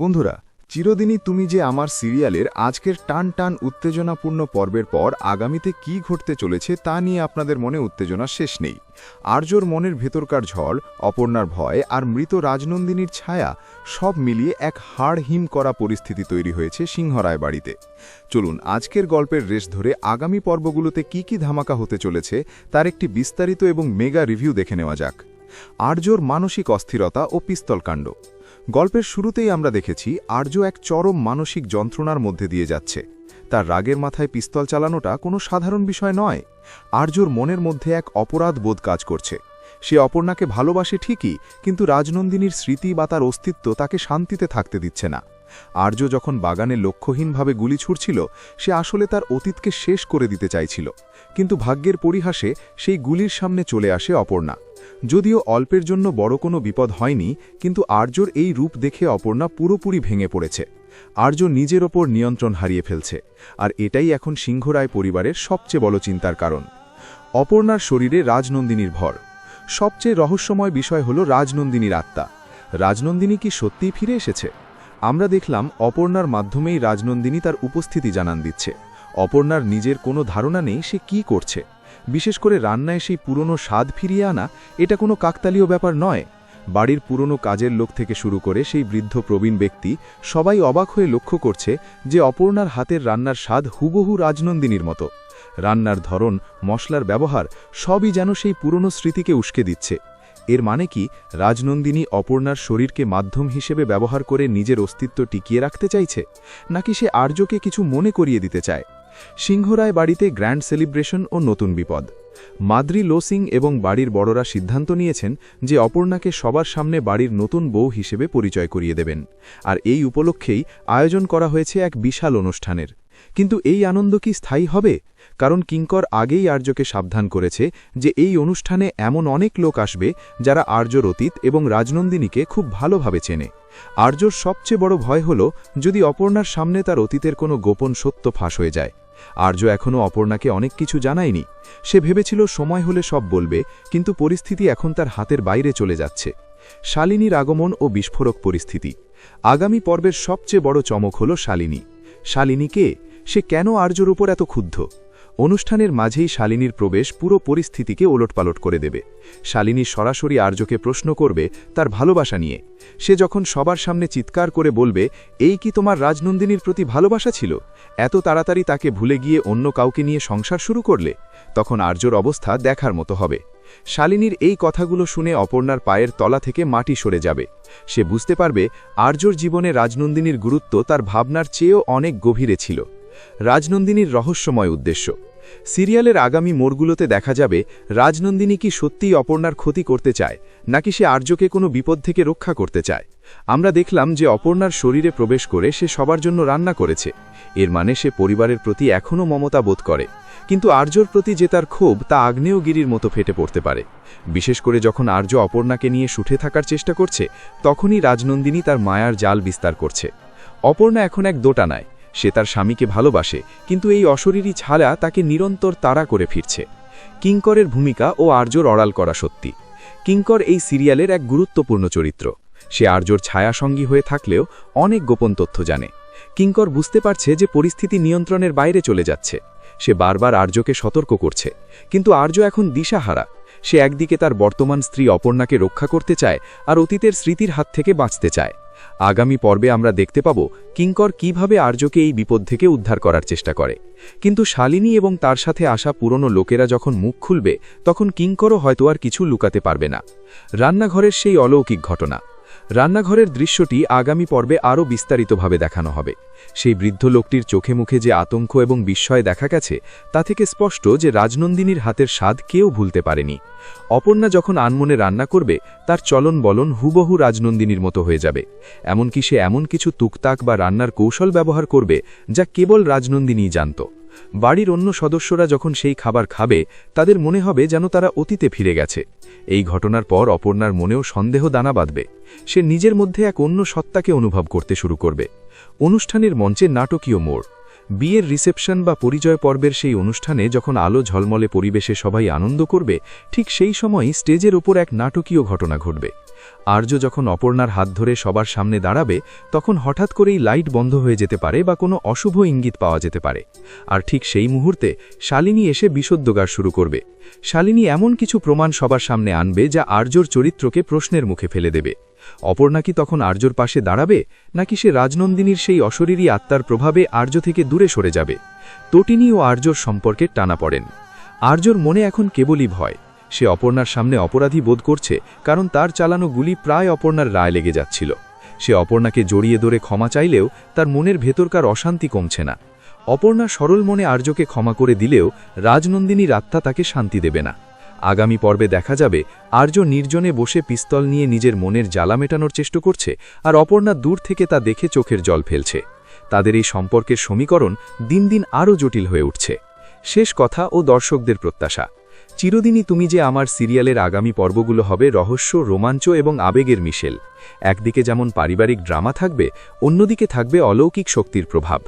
বন্ধুরা, চিরদিনই তুমি যে আমার সিরিয়ালের আজকের টান টান উত্তেজনাপূর্ণ পর্বের পর আগামীতে কি ঘটতে চলেছে তা নিয়ে আপনাদের মনে উত্তেজনা শেষ নেই। আর্যর মনের ভেতরকার ঝড়, অপর্ণার ভয় আর মৃত রাজনন্দিনীর ছায়া সব মিলিয়ে এক হাড় হিম করা পরিস্থিতি তৈরি হয়েছে সিংহরায় বাড়িতে। চলুন, আজকের গল্পের রেশ ধরে আগামী পর্বগুলোতে কি কি ধামাকা হতে চলেছে তার একটি বিস্তারিত এবং মেগা রিভিউ দেখে নেওয়া যাক। আর্যর মানসিক অস্থিরতা ও পিস্তলকাণ্ড। গল্পের শুরুতেই আমরা দেখেছি, আর্য এক চরম মানসিক যন্ত্রণার মধ্যে দিয়ে যাচ্ছে। তার রাগের মাথায় পিস্তল চালানোটা কোনো সাধারণ বিষয় নয়। আর্যর মনের মধ্যে এক অপরাধ বোধ কাজ করছে। সে অপর্ণাকে ভালোবাসে ঠিকই, কিন্তু রাজনন্দিনীর স্মৃতি বা তার অস্তিত্ব তাকে শান্তিতে থাকতে দিচ্ছে না। আর্য যখন বাগানে লক্ষ্যহীনভাবে গুলি ছুড়ছিল, সে আসলে তার অতীতকে শেষ করে দিতে চাইছিল। কিন্তু ভাগ্যের পরিহাসে সেই গুলির সামনে চলে আসে অপর্ণা। যদিও অল্পের জন্য বড় কোনো বিপদ হয়নি, কিন্তু আর্যর এই রূপ দেখে অপর্ণা পুরোপুরি ভেঙে পড়েছে। আর্য নিজের ওপর নিয়ন্ত্রণ হারিয়ে ফেলছে, আর এটাই এখন সিংহরায় পরিবারের সবচেয়ে বড় চিন্তার কারণ। অপর্ণার শরীরে রাজনন্দিনীর ভর। সবচেয়ে রহস্যময় বিষয় হল রাজনন্দিনীর আত্মা। রাজনন্দিনী কি সত্যিই ফিরে এসেছে? আমরা দেখলাম অপর্ণার মাধ্যমেই রাজনন্দিনী তার উপস্থিতি জানান দিচ্ছে। অপর্ণার নিজের কোনো ধারণা নেই সে কি করছে। বিশেষ করে রান্নায় সেই পুরনো স্বাদ ফিরিয়ে আনা, এটা কোনো কাকতালীয় ব্যাপার নয়। বাড়ির পুরনো কাজের লোক থেকে শুরু করে সেই বৃদ্ধ প্রবীণ ব্যক্তি সবাই অবাক হয়ে লক্ষ্য করছে যে অপর্ণার হাতের রান্নার স্বাদ হুবহু রাজনন্দিনীর মতো। রান্নার ধরন, মশলার ব্যবহার সবই যেন সেই পুরনো স্মৃতিকে উস্কে দিচ্ছে। এর মানে কি? রাজনন্দিনী অপর্ণার শরীরকে মাধ্যম হিসেবে ব্যবহার করে নিজের অস্তিত্ব টিকিয়ে রাখতে চাইছে? নাকি সে আর্যকে কিছু মনে করিয়ে দিতে চায়? সিংহরায় বাড়িতে গ্র্যান্ড সেলিব্রেশন ও নতুন বিপদ। মাদ্রি লোসিং এবং বাড়ির বড়রা সিদ্ধান্ত নিয়েছেন যে অপর্ণাকে সবার সামনে বাড়ির নতুন বউ হিসেবে পরিচয় করিয়ে দেবেন। আর এই উপলক্ষেই আয়োজন করা হয়েছে এক বিশাল অনুষ্ঠানের। কিন্তু এই আনন্দ কি স্থায়ী হবে? কারণ কিঙ্কর আগেই আর্যকে সাবধান করেছে যে এই অনুষ্ঠানে এমন অনেক লোক আসবে যারা আর্যর অতীত এবং রাজনন্দিনীকে খুব ভালোভাবে চেনে। আর্যর সবচেয়ে বড় ভয় হল যদি অপর্ণার সামনে তার অতীতের কোনো গোপন সত্য ফাঁস হয়ে যায়। আর্য এখনও অপর্ণাকে অনেক কিছু জানায়নি। সে ভেবেছিল সময় হলে সব বলবে, কিন্তু পরিস্থিতি এখন তার হাতের বাইরে চলে যাচ্ছে। শালিনীর আগমন ও বিস্ফোরক পরিস্থিতি। আগামী পর্বের সবচেয়ে বড় চমক হল শালিনী। শালিনী কে? সে কেন আর্যর উপর এত ক্ষুব্ধ? অনুষ্ঠানের মাঝেই শালিনীর প্রবেশ পুরো পরিস্থিতিকে ওলটপালট করে দেবে। শালিনী সরাসরি আর্যকে প্রশ্ন করবে তার ভালোবাসা নিয়ে। সে যখন সবার সামনে চিৎকার করে বলবে, এই কি তোমার রাজনন্দিনীর প্রতি ভালোবাসা ছিল? এত তাড়াতাড়ি তাকে ভুলে গিয়ে অন্য কাউকে নিয়ে সংসার শুরু করলে? তখন আর্যর অবস্থা দেখার মতো হবে। শালিনীর এই কথাগুলো শুনে অপর্ণার পায়ের তলা থেকে মাটি সরে যাবে। সে বুঝতে পারবে আর্যর জীবনে রাজনন্দিনীর গুরুত্ব তার ভাবনার চেয়েও অনেক গভীরে ছিল। রাজনন্দিনীর রহস্যময় উদ্দেশ্য। সিরিয়ালের আগামী মোড়গুলোতে দেখা যাবে, রাজনন্দিনী কি সত্যিই অপর্ণার ক্ষতি করতে চায়, নাকি সে আর্যকে কোনো বিপদ থেকে রক্ষা করতে চায়? আমরা দেখলাম যে অপর্ণার শরীরে প্রবেশ করে সে সবার জন্য রান্না করেছে। এর মানে সে পরিবারের প্রতি এখনও মমতা বোধ করে। কিন্তু আর্যর প্রতি যে তার ক্ষোভ, তা আগ্নেয়গিরির মতো ফেটে পড়তে পারে। বিশেষ করে যখন আর্য অপর্ণাকে নিয়ে সুঠে থাকার চেষ্টা করছে, তখনই রাজনন্দিনী তার মায়ার জাল বিস্তার করছে। অপর্ণা এখন এক দোটানায়। সে তার স্বামীকে ভালোবাসে, কিন্তু এই অশরীরী ছালা তাকে নিরন্তর তাড়া করে ফিরছে। কিঙ্করের ভূমিকা ও আর্যর অড়াল করা সত্যি। কিঙ্কর এই সিরিয়ালের এক গুরুত্বপূর্ণ চরিত্র। সে আর্যর ছায়াসঙ্গী হয়ে থাকলেও অনেক গোপন তথ্য জানে। কিঙ্কর বুঝতে পারছে যে পরিস্থিতি নিয়ন্ত্রণের বাইরে চলে যাচ্ছে। সে বারবার আর্যকে সতর্ক করছে, কিন্তু আর্য এখন দিশাহারা। সে একদিকে তার বর্তমান স্ত্রী অপর্ণাকে রক্ষা করতে চায় আর অতীতের স্মৃতির হাত থেকে বাঁচতে চায়। আগামী পর্বে আমরা দেখতে পাব কিঙ্কর কীভাবে আর্যকে এই বিপদ থেকে উদ্ধার করার চেষ্টা করে। কিন্তু শালিনী এবং তার সাথে আসা পুরনো লোকেরা যখন মুখ খুলবে, তখন কিঙ্করও হয়তো আর কিছু লুকাতে পারবে না। রান্নাঘরের সেই অলৌকিক ঘটনা। রান্নাঘরের দৃশ্যটি আগামী পর্বে আরও বিস্তারিতভাবে দেখানো হবে। সেই বৃদ্ধ লোকটির চোখে মুখে যে আতঙ্ক এবং বিস্ময় দেখা গেছে, তা থেকে স্পষ্ট যে রাজনন্দিনীর হাতের স্বাদ কেউ ভুলতে পারেনি। অপর্ণা যখন আনমনে রান্না করবে, তার চলন বলন হুবহু রাজনন্দিনীর মতো হয়ে যাবে। এমনকি সে এমন কিছু তুকতাক বা রান্নার কৌশল ব্যবহার করবে, যা কেবল রাজনন্দিনীই জানত। বাড়ির অন্য সদস্যরা যখন সেই খাবার খাবে, তাদের মনে হবে যেন তারা অতীতে ফিরে গেছে। এই ঘটনার পর অপর্ণার মনেও সন্দেহ দানা বাঁধবে। সে নিজের মধ্যে এক অন্য সত্তাকে অনুভব করতে শুরু করবে। অনুষ্ঠানের মঞ্চে নাটকীয় মোড়। বিয়ের রিসেপশন বা পরিচয় পর্বের সেই অনুষ্ঠানে যখন আলো ঝলমলে পরিবেশে সবাই আনন্দ করবে, ঠিক সেই সময়ই স্টেজের ওপর এক নাটকীয় ঘটনা ঘটবে। আর্য যখন অপর্ণার হাত ধরে সবার সামনে দাঁড়াবে, তখন হঠাৎ করেই লাইট বন্ধ হয়ে যেতে পারে বা কোনো অশুভ ইঙ্গিত পাওয়া যেতে পারে। আর ঠিক সেই মুহূর্তে শালিনী এসে বিশুদ্ধগার শুরু করবে। শালিনী এমন কিছু প্রমাণ সবার সামনে আনবে যা আর্যর চরিত্রকে প্রশ্নের মুখে ফেলে দেবে। অপর্ণা কি তখন আর্যর পাশে দাঁড়াবে, নাকি সে রাজনন্দিনীর সেই অশরীরী আত্মার প্রভাবে আর্য থেকে দূরে সরে যাবে? তটিনী ও আর্যর সম্পর্কে টানা পড়েন। আর্যর মনে এখন কেবলই ভয়। সে অপর্ণার সামনে অপরাধী বোধ করছে, কারণ তার চালানো গুলি প্রায় অপর্ণার রায় লেগে যাচ্ছিল। সে অপর্ণাকে জড়িয়ে ধরে ক্ষমা চাইলেও তার মনের ভেতরকার অশান্তি কমছে না। অপর্ণা সরল মনে আর্যকে ক্ষমা করে দিলেও রাজনন্দিনীর আত্মা তাকে শান্তি দেবে না। আগামী পর্বে দেখা যাবে আর্য নির্জনে বসে পিস্তল নিয়ে নিজের মনের জ্বালা মেটানোর চেষ্টা করছে আর অপর্ণা দূর থেকে তা দেখে চোখের জল ফেলছে। তাদের এই সম্পর্কের সমীকরণ দিন দিন আরও জটিল হয়ে উঠছে। শেষ কথা ও দর্শকদের প্রত্যাশা। চিরদিনই তুমি যে আমার সিরিয়ালের আগামী পর্বগুলো হবে রহস্য, রোমাঞ্চ এবং আবেগের মিশেল। একদিকে যেমন পারিবারিক ড্রামা থাকবে, অন্যদিকে থাকবে অলৌকিক শক্তির প্রভাব।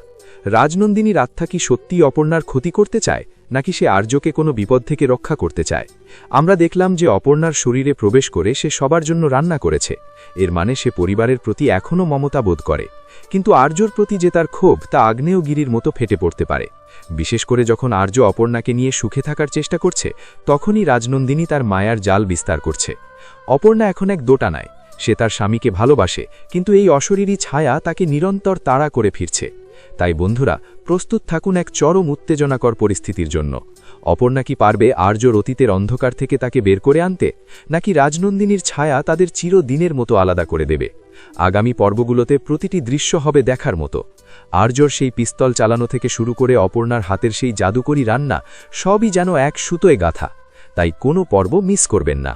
রাজনন্দিনীর আত্মা কি সত্যি অপর্ণার ক্ষতি করতে চায়, নাকি সে আর্যকে কোনো বিপদ থেকে রক্ষা করতে চায়? আমরা দেখলাম যে অপর্ণার শরীরে প্রবেশ করে সে সবার জন্য রান্না করেছে। এর মানে সে পরিবারের প্রতি এখনও মমতা বোধ করে। কিন্তু আর্যর প্রতি যে তার ক্ষোভ, তা আগ্নেয়গিরির মতো ফেটে পড়তে পারে। বিশেষ করে যখন আর্য অপর্ণাকে নিয়ে সুখে থাকার চেষ্টা করছে, তখনই রাজনন্দিনী তার মায়ার জাল বিস্তার করছে। অপর্ণা এখন এক দোটানায়। সে তার স্বামীকে ভালোবাসে, কিন্তু এই অশরীরী ছায়া তাকে নিরন্তর তাড়া করে ফিরছে। তাই বন্ধুরা, প্রস্তুত থাকুন এক চরম উত্তেজনাকর পরিস্থিতির জন্য। অপর্ণা কি পারবে আর্যর অতীতের অন্ধকার থেকে তাকে বের করে আনতে, নাকি রাজনন্দিনীর ছায়া তাদের চিরদিনের মতো আলাদা করে দেবে। আগামী পর্বগুলোতে প্রতিটি দৃশ্য হবে দেখার মতো। আর্যর সেই পিস্তল চালানো থেকে শুরু করে অপর্ণার হাতের সেই জাদুকরি রান্না সবই যেন এক সুতোয় গাথা। তাই কোনো পর্ব মিস করবেন না।